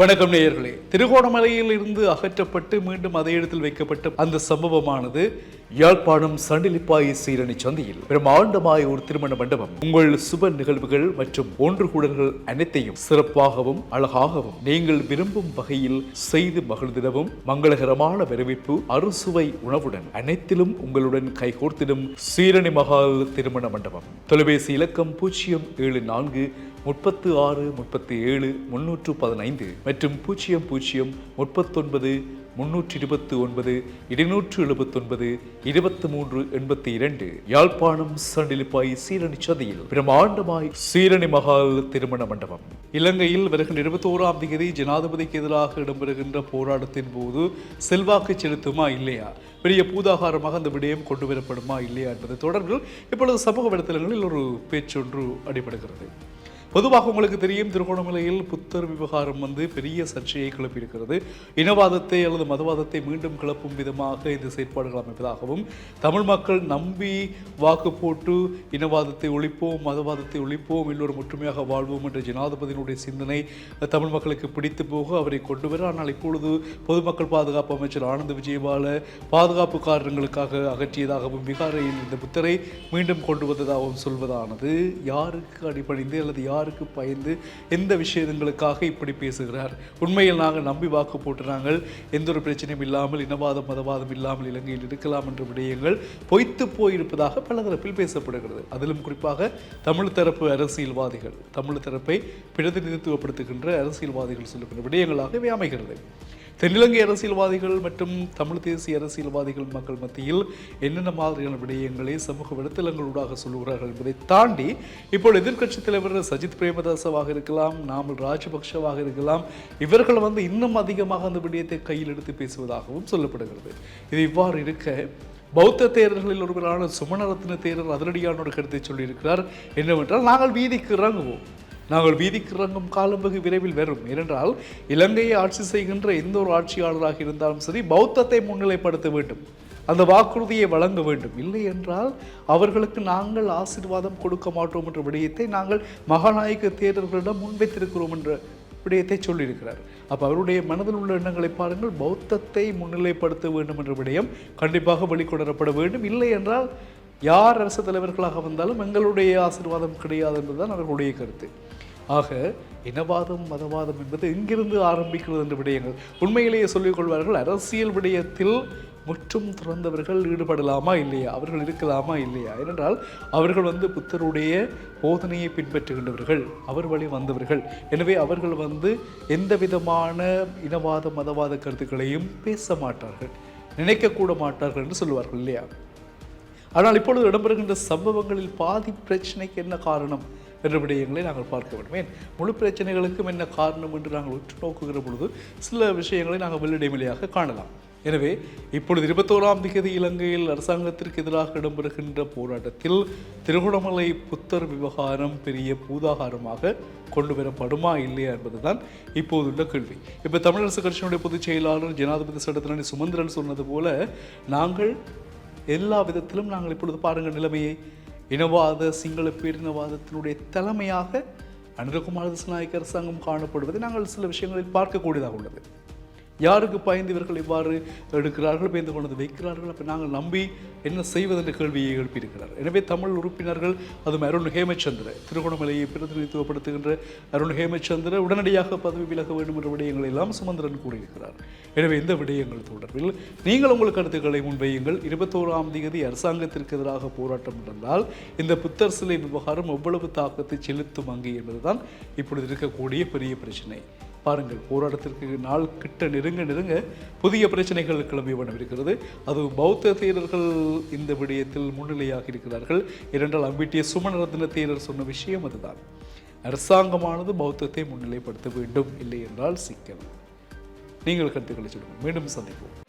வணக்கம் நேயர்களே. திருகோணமலையில் இருந்து அகற்றப்பட்டு மீண்டும் அதே இடத்தில் வைக்கப்பட்ட அந்த சம்பவமானது யாழ்ப்பாணம் சண்டிலிப்பாய் சீரணி சந்தையில். பெரும் ஆண்டமாய் ஒரு திருமண மண்டபம். உங்கள் சுப நிகழ்வுகள் மற்றும் ஒன்று கூடல்கள் அனைத்தையும் சிறப்பாகவும் அழகாகவும் நீங்கள் விரும்பும் வகையில் செய்து மகிழ்ந்திடவும் மங்களகரமான வரவேற்பு அறுசுவை உணவுடன் அனைத்திலும் உங்களுடன் கைகோர்த்திடும் சீரணி மகால் திருமண மண்டபம். தொலைபேசி இலக்கம் பூஜ்ஜியம் ஏழு நான்கு முப்பத்து ஆறு முப்பத்தி ஏழு முன்னூற்று பதினைந்து மற்றும் பூஜ்ஜியம் பூஜ்ஜியம் முப்பத்தொன்பது முன்னூற்றி இருபத்தி ஒன்பது இருநூற்று எழுபத்தொன்பது இருபத்தி மூன்று எண்பத்தி இரண்டு யாழ்ப்பாணம் சண்டிலிப்பாய் சீரணி சதியில் பிரம்மாண்டமாய் சீரணி மகால் திருமண மண்டபம். இலங்கையில் வருகின்ற இருபத்தோராம் தேதி ஜனாதிபதிக்கு எதிராக இடம்பெறுகின்ற போராட்டத்தின் போது செல்வாக்கு செலுத்துமா இல்லையா? பெரிய பூதாகாரமாக அந்த விடயம் கொண்டு வரப்படுமா இல்லையா என்பது தொடர்பில் இப்பொழுது சமூக வலைத்தளங்களில் ஒரு பேச்சொன்று அடிபடுகிறது. பொதுவாக உங்களுக்கு தெரியும் திருகோணமலையில் புத்தர் விவகாரம் வந்து பெரிய சர்ச்சையை கிளப்பியிருக்கிறது. இனவாதத்தை அல்லது மதவாதத்தை மீண்டும் கிளப்பும் விதமாக இந்த செயற்பாடுகள் அமைப்பதாகவும் தமிழ் மக்கள் நம்பி வாக்கு போட்டு இனவாதத்தை ஒழிப்போம் மதவாதத்தை ஒழிப்போம் எல்லோரும் ஒற்றுமையாக வாழ்வோம் என்ற ஜனாதிபதியினுடைய சிந்தனை தமிழ் மக்களுக்கு பிடித்து போக அவரை கொண்டு வர. ஆனால் இப்பொழுது பொதுமக்கள் பாதுகாப்பு அமைச்சர் ஆனந்த் விஜயபால பாதுகாப்பு காரணங்களுக்காக அகற்றியதாகவும் விகாரையில் இந்த புத்தரை மீண்டும் கொண்டு வந்ததாகவும் சொல்வதானது. யாருக்கு அடிப்படைந்து அல்லது யார் யாருக்கு பயந்து எந்த விஷயங்களுக்காக இப்படி பேசுகிறார்? உண்மையில் நாங்கள் நம்பி வாக்கு போட்டு நாங்கள் எந்த ஒரு பிரச்சனையும் இல்லாமல் இனவாதம் மதவாதம் இல்லாமல் இலங்கையில் இருக்கலாம் என்ற விடயங்கள் பொய்த்து போயிருப்பதாக பல தரப்பில் பேசப்படுகிறது. அதிலும் குறிப்பாக தமிழ் தரப்பு அரசியல்வாதிகள் தமிழ் தரப்பை பிரதிநிதித்துவப்படுத்துகின்ற அரசியல்வாதிகள் சொல்லுகின்ற விடயங்களாக அமைகிறது. தென்னிலங்கை அரசியல்வாதிகள் மற்றும் தமிழ் தேசிய அரசியல்வாதிகள் மக்கள் மத்தியில் என்னென்ன மாதிரியான விடயங்களை சமூக வலைத்தளங்களூடாக சொல்லுகிறார்கள் என்பதை தாண்டி இப்போ எதிர்க்கட்சி தலைவர் சஜித் பிரேமதாசவாக இருக்கலாம் நாமல் ராஜபக்ஷவாக இருக்கலாம் இவர்கள் வந்து இன்னும் அதிகமாக அந்த விடயத்தை கையில் எடுத்து பேசுவதாகவும் சொல்லப்படுகிறது. இது இவ்வாறு இருக்க பௌத்த தேரர்களில் ஒருவரான சுமணரத்ன தேரர் அதிரடியான ஒரு கருத்தை சொல்லியிருக்கிறார். என்னவென்றால் நாங்கள் வீதிக்கு இறங்குவோம். நாங்கள் வீதிக்கு இறங்கும் காலம் வெகு விரைவில் வரும். ஏனென்றால் இலங்கையை ஆட்சி செய்கின்ற எந்த ஒரு ஆட்சியாளராக இருந்தாலும் சரி பௌத்தத்தை முன்னிலைப்படுத்த வேண்டும். அந்த வாக்குறுதியை வழங்க வேண்டும். இல்லை என்றால் அவர்களுக்கு நாங்கள் ஆசீர்வாதம் கொடுக்க மாட்டோம் என்ற விடயத்தை நாங்கள் மகாநாயக தேர்தல்களிடம் முன்வைத்திருக்கிறோம் என்ற விடயத்தை சொல்லியிருக்கிறார். அப்போ அவருடைய மனதில் உள்ள எண்ணங்களை பாருங்கள். பௌத்தத்தை முன்னிலைப்படுத்த வேண்டும் என்ற விடயம் கண்டிப்பாக வெளிக்கொணரப்பட வேண்டும். இல்லை என்றால் யார் அரசு தலைவர்களாக வந்தாலும் எங்களுடைய ஆசீர்வாதம் கிடையாது என்பதுதான் அவர்களுடைய கருத்து. ஆக இனவாதம் மதவாதம் என்பது எங்கிருந்து ஆரம்பிக்கிறது என்ற விடயங்கள். உண்மையிலேயே சொல்லிக்கொள்வார்கள் அரசியல் விடயத்தில் முற்றும் துறந்தவர்கள் ஈடுபடலாமா இல்லையா? அவர்கள் இருக்கலாமா இல்லையா? ஏனென்றால் அவர்கள் வந்து புத்தருடைய போதனையை பின்பற்றுகின்றவர்கள் அவர் வழி வந்தவர்கள். எனவே அவர்கள் வந்து எந்த விதமான இனவாத மதவாத கருத்துக்களையும் பேச மாட்டார்கள் நினைக்கக்கூட மாட்டார்கள் என்று சொல்லுவார்கள் இல்லையா? ஆனால் இப்பொழுது இடம்பெறுகின்ற சம்பவங்களில் பாதி பிரச்சனைக்கு என்ன காரணம்? என்ற விடயங்களை நாங்கள் பார்க்க வேண்டும். ஏன்? முழு பிரச்சனைகளுக்கும் என்ன காரணம் என்று நாங்கள் உற்று நோக்குகிற பொழுது சில விஷயங்களை நாங்கள் வெள்ளிடைமொழியாக காணலாம். எனவே இப்பொழுது இருபத்தோராம் தேதி இலங்கையில் அரசாங்கத்திற்கு எதிராக இடம்பெறுகின்ற போராட்டத்தில் திருகோணமலை புத்தர் விவகாரம் பெரிய பூதாகாரமாக கொண்டு வரப்படுமா இல்லையா என்பதுதான் இப்போதுள்ள கேள்வி. இப்போ தமிழரசு கட்சியினுடைய பொதுச் செயலாளர் ஜனாதிபதி சட்டத்தினி சுமந்திரன் சொன்னது போல நாங்கள் எல்லா விதத்திலும் நாங்கள் இப்பொழுது பாருங்கள் நிலைமையை. இனவாத சிங்கள பேரினவாதத்தினுடைய தலைமையாக அனுரகுமார திசுநாயக்க அரசாங்கம் காணப்படுவதை நாங்கள் சில விஷயங்களில் பார்க்கக்கூடியதாக உள்ளது. யாருக்கு பயந்து இவர்கள் இவ்வாறு எடுக்கிறார்கள் பயந்து கொண்டு வைக்கிறார்கள்? அப்போ நாங்கள் நம்பி என்ன செய்வதென்ற கேள்வியை எழுப்பியிருக்கிறார். எனவே தமிழ் உறுப்பினர்கள் அதுவும் அருண் ஹேமச்சந்திர திருகோணமலையை பிரதிநிதித்துவப்படுத்துகின்ற அருண் ஹேமச்சந்திர உடனடியாக பதவி விலக வேண்டும் என்ற விடயங்களை எல்லாம் சுமந்திரன் கூறியிருக்கிறார். எனவே இந்த விடயங்கள் தொடர்பில் நீங்கள் உங்கள் கருத்துக்களை முன்வையுங்கள். இருபத்தோராம் தேதி அரசாங்கத்திற்கு எதிராக போராட்டம் நடந்தால் இந்த புத்தர் சிலை விவகாரம் எவ்வளவு தாக்கத்தை செலுத்தும் அங்கே என்பதுதான் இப்பொழுது இருக்கக்கூடிய பெரிய பிரச்சனை. பாருங்கள் போராட்டத்திற்கு நாள் கிட்ட நெருங்க நெருங்க புதிய பிரச்சனைகள் கிளம்பி இருக்கிறது அது பௌத்த தேரர்கள் இந்த விடயத்தில் முன்னிலையாக இருக்கிறார்கள். இரண்டால் அம்பிட்டிய சுமணரத்ன தேரர் சொன்ன விஷயம் அதுதான். அரசாங்கமானது பௌத்தத்தை முன்னிலைப்படுத்த வேண்டும் இல்லை என்றால் சிக்கல். நீங்கள் கருத்துக்களை சொல்லுங்கள். மீண்டும் சந்திப்போம்.